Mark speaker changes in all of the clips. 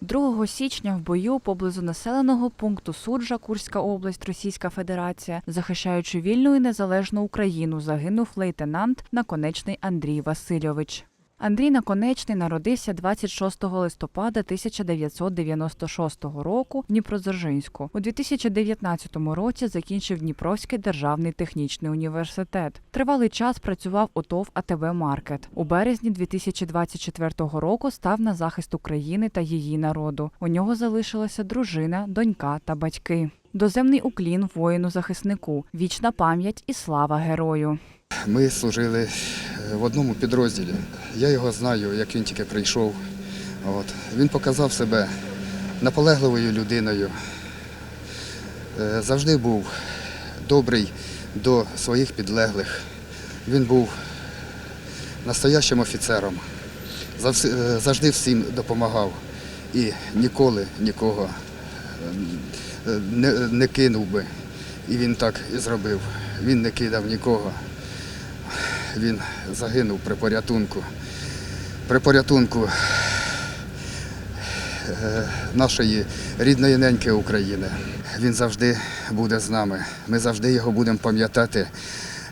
Speaker 1: 2 січня в бою поблизу населеного пункту Суджа, Курська область, Російська Федерація, захищаючи вільну і незалежну Україну, загинув лейтенант Наконечний Андрій Васильович. Андрій Наконечний народився 26 листопада 1996 року в Дніпродзержинську. У 2019 році закінчив Дніпровський державний технічний університет. Тривалий час працював у ТОВ АТБ Маркет. У березні 2024 року став на захист України та її народу. У нього залишилася дружина, донька та батьки. Доземний уклін воїну-захиснику, вічна пам'ять і слава герою.
Speaker 2: Ми служили в одному підрозділі. Я його знаю, як він тільки прийшов. От. Він показав себе наполегливою людиною. Е, Завжди був добрий до своїх підлеглих. Він був настоящим офіцером. Е, Завжди всім допомагав і ніколи нікого е, не, не кинув би. І він так і зробив. Він не кидав нікого. Він загинув при порятунку. При порятунку е, нашої рідної неньки України. Він завжди буде з нами. Ми завжди його будемо пам'ятати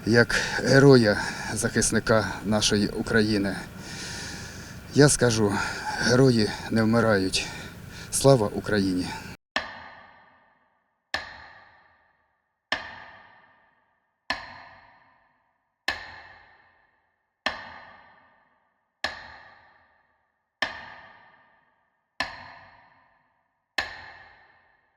Speaker 2: як героя, захисника нашої України. Я скажу, герої не вмирають. Слава Україні!